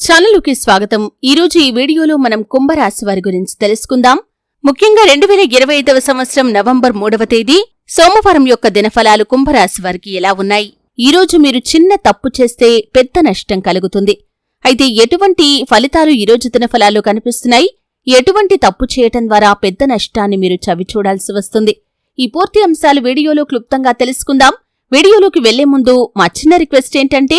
ఛానలుకి స్వాగతం. ఈరోజు ఈ వీడియోలో మనం కుంభరాశి వారి గురించి తెలుసుకుందాం. ముఖ్యంగా రెండు వేల ఇరవై ఐదవ సంవత్సరం నవంబర్ మూడవ తేదీ సోమవారం యొక్క దినఫలాలు కుంభరాశి వారికి ఎలా ఉన్నాయి? ఈ రోజు మీరు చిన్న తప్పు చేస్తే పెద్ద నష్టం కలుగుతుంది. అయితే ఎటువంటి ఫలితాలు ఈ రోజు కనిపిస్తున్నాయి? ఎటువంటి తప్పు చేయటం ద్వారా పెద్ద నష్టాన్ని మీరు చవిచూడాల్సి వస్తుంది. ఈ పూర్తి అంశాలు వీడియోలో క్లుప్తంగా తెలుసుకుందాం. వీడియోలోకి వెళ్ళే ముందు మా చిన్న రిక్వెస్ట్ ఏంటంటే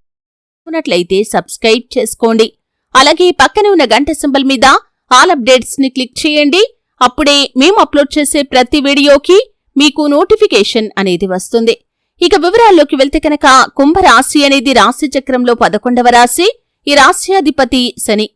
సంప్రదించినట్లయితే సబ్స్క్రైబ్ చేసుకోండి. అలాగే పక్కనే ఉన్న గంట సింబల్ మీద ఆల్ అప్డేట్స్ని క్లిక్ చేయండి. అప్పుడే మేము అప్లోడ్ చేసే ప్రతి వీడియోకి మీకు నోటిఫికేషన్ అనేది వస్తుంది. ఇక వివరాల్లోకి వెళ్తే కనుక కుంభరాశి అనేది రాశి చక్రంలో పదకొండవ రాశి ఈ రాశ్యాధిపతి శని.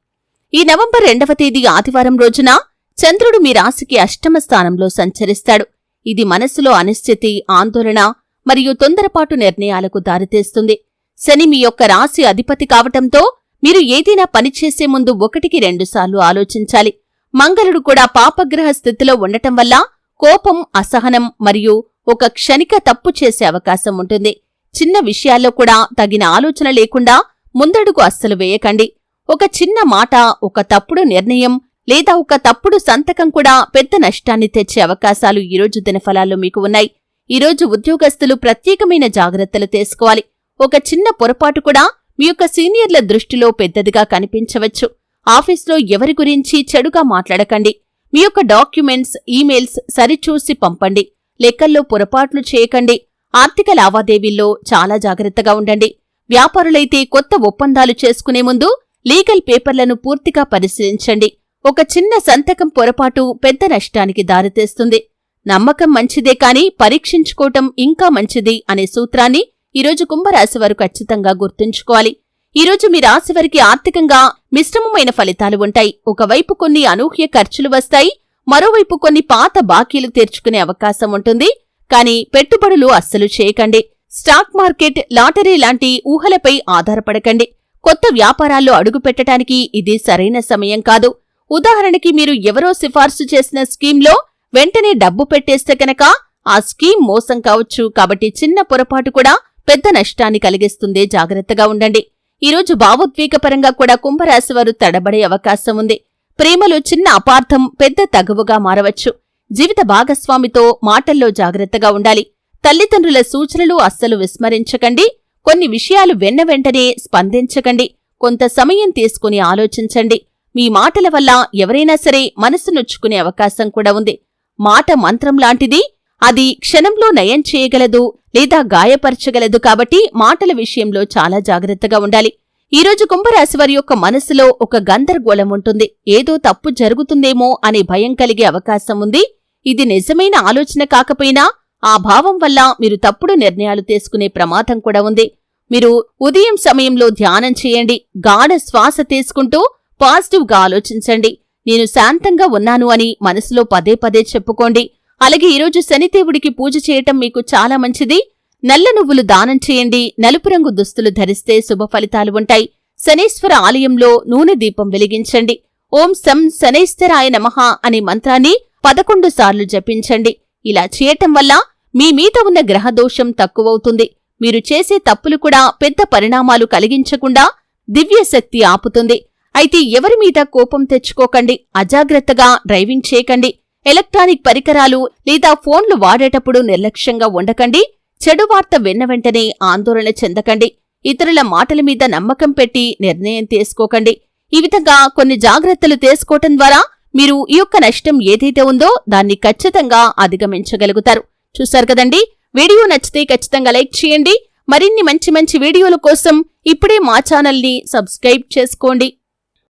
ఈ నవంబర్ రెండవ తేదీ ఆదివారం రోజున చంద్రుడు మీ రాశికి అష్టమ స్థానంలో సంచరిస్తాడు. ఇది మనసులో అనిశ్చితి ఆందోళన మరియు తొందరపాటు నిర్ణయాలకు దారితీస్తుంది. శని మీ యొక్క రాశి అధిపతి కావటంతో మీరు ఏదైనా పని చేసే ముందు ఒకటికి రెండుసార్లు ఆలోచించాలి. మంగళుడు కూడా పాపగ్రహ స్థితిలో ఉండటం వల్ల కోపం అసహనం మరియు ఒక క్షణిక తప్పు చేసే అవకాశం ఉంటుంది. చిన్న విషయాల్లో కూడా తగిన ఆలోచన లేకుండా ముందడుగు అస్సలు వేయకండి. ఒక చిన్న మాట ఒక తప్పుడు నిర్ణయం లేదా ఒక తప్పుడు సంతకం కూడా పెద్ద నష్టాన్ని తెచ్చే అవకాశాలు ఈరోజు దినఫలాల్లో మీకు ఉన్నాయి. ఈరోజు ఉద్యోగస్తులు ప్రత్యేకమైన జాగ్రత్తలు తీసుకోవాలి. ఒక చిన్న పొరపాటు కూడా మీ యొక్క సీనియర్ల దృష్టిలో పెద్దదిగా కనిపించవచ్చు. ఆఫీస్లో ఎవరి గురించి చెడుగా మాట్లాడకండి. మీ యొక్క డాక్యుమెంట్స్ ఈమెయిల్స్ సరిచూసి పంపండి. లెక్కల్లో పొరపాట్లు చేయకండి. ఆర్థిక లావాదేవీల్లో చాలా జాగ్రత్తగా ఉండండి. వ్యాపారులైతే కొత్త ఒప్పందాలు చేసుకునే ముందు లీగల్ పేపర్లను పూర్తిగా పరిశీలించండి. ఒక చిన్న సంతకం పొరపాటు పెద్ద నష్టానికి దారితీస్తుంది. నమ్మకం మంచిదే కాని పరీక్షించుకోవటం ఇంకా మంచిది అనే సూత్రాన్ని ఈరోజు కుంభరాశి వారు ఖచ్చితంగా గుర్తుంచుకోవాలి. ఈరోజు మీ రాశి వారికి ఆర్థికంగా మిశ్రమమైన ఫలితాలు ఉంటాయి. ఒకవైపు కొన్ని అనూహ్య ఖర్చులు వస్తాయి. మరోవైపు కొన్ని పాత బాకీలు తీర్చుకునే అవకాశం ఉంటుంది. కానీ పెట్టుబడులు అస్సలు చేయకండి. స్టాక్ మార్కెట్ లాటరీ లాంటి ఊహలపై ఆధారపడకండి. కొత్త వ్యాపారాల్లో అడుగుపెట్టడానికి ఇది సరైన సమయం కాదు. ఉదాహరణకి మీరు ఎవరో సిఫార్సు చేసిన స్కీమ్లో వెంటనే డబ్బు పెట్టేస్తే కనుక ఆ స్కీమ్ మోసం కావచ్చు. కాబట్టి చిన్న పొరపాటు కూడా పెద్ద నష్టాన్ని కలిగిస్తుంది జాగ్రత్తగా ఉండండి. ఈరోజు భావోద్వేగపరంగా కూడా కుంభరాశి వారు తడబడే అవకాశం ఉంది. ప్రేమలో చిన్న అపార్థం పెద్ద తగువుగా మారవచ్చు. జీవిత భాగస్వామితో మాటల్లో జాగ్రత్తగా ఉండాలి. తల్లిదండ్రుల సూచనలు అస్సలు విస్మరించకండి. కొన్ని విషయాలు వెన్న వెంటనే స్పందించకండి. కొంత సమయం తీసుకుని ఆలోచించండి. మీ మాటల వల్ల ఎవరైనా సరే మనసు నొచ్చుకునే అవకాశం కూడా ఉంది. మాట మంత్రం లాంటిది అది క్షణంలో నయం చేయగలదు లేదా గాయపరచగలదు కాబట్టి మాటల విషయంలో చాలా జాగ్రత్తగా ఉండాలి. ఈరోజు కుంభరాశివారి యొక్క మనసులో ఒక గందరగోళం ఉంటుంది. ఏదో తప్పు జరుగుతుందేమో అనే భయం కలిగే అవకాశం ఉంది. ఇది నిజమైన ఆలోచన కాకపోయినా ఆ భావం వల్ల మీరు తప్పుడు నిర్ణయాలు తీసుకునే ప్రమాదం కూడా ఉంది. మీరు ఉదయం సమయంలో ధ్యానం చేయండి. గాఢ శ్వాస తీసుకుంటూ పాజిటివ్గా ఆలోచించండి. నేను శాంతంగా ఉన్నాను అని మనసులో పదే పదే చెప్పుకోండి. అలాగే ఈరోజు శనిదేవుడికి పూజ చేయటం మీకు చాలా మంచిది. నల్ల నువ్వులు దానం చేయండి. నలుపు రంగు దుస్తులు ధరిస్తే శుభ ఫలితాలు ఉంటాయి. శనేశ్వర ఆలయంలో నూనె దీపం వెలిగించండి. ఓం సం శనేశ్వరాయ నమః అనే మంత్రాన్ని పదకొండు సార్లు జపించండి. ఇలా చేయటం వల్ల మీ మీద ఉన్న గ్రహదోషం తక్కువవుతుంది. మీరు చేసే తప్పులు కూడా పెద్ద పరిణామాలు కలిగించకుండా దివ్యశక్తి ఆపుతుంది. అయితే ఎవరి మీద కోపం తెచ్చుకోకండి. అజాగ్రత్తగా డ్రైవింగ్ చేయకండి. ఎలక్ట్రానిక్ పరికరాలు లేదా ఫోన్లు వాడేటప్పుడు నిర్లక్ష్యంగా ఉండకండి. చెడు వార్త విన్న వెంటనే ఆందోళన చెందకండి. ఇతరుల మాటల మీద నమ్మకం పెట్టి నిర్ణయం తీసుకోకండి. ఈ విధంగా కొన్ని జాగ్రత్తలు తీసుకోవటం ద్వారా మీరు ఈ యొక్క నష్టం ఏదైతే ఉందో దాన్ని ఖచ్చితంగా అధిగమించగలుగుతారు. చూశారు కదండి? వీడియో నచ్చితే ఖచ్చితంగా లైక్ చేయండి. మరిన్ని మంచి మంచి వీడియోల కోసం ఇప్పుడే మా ఛానల్ని సబ్స్క్రైబ్ చేసుకోండి.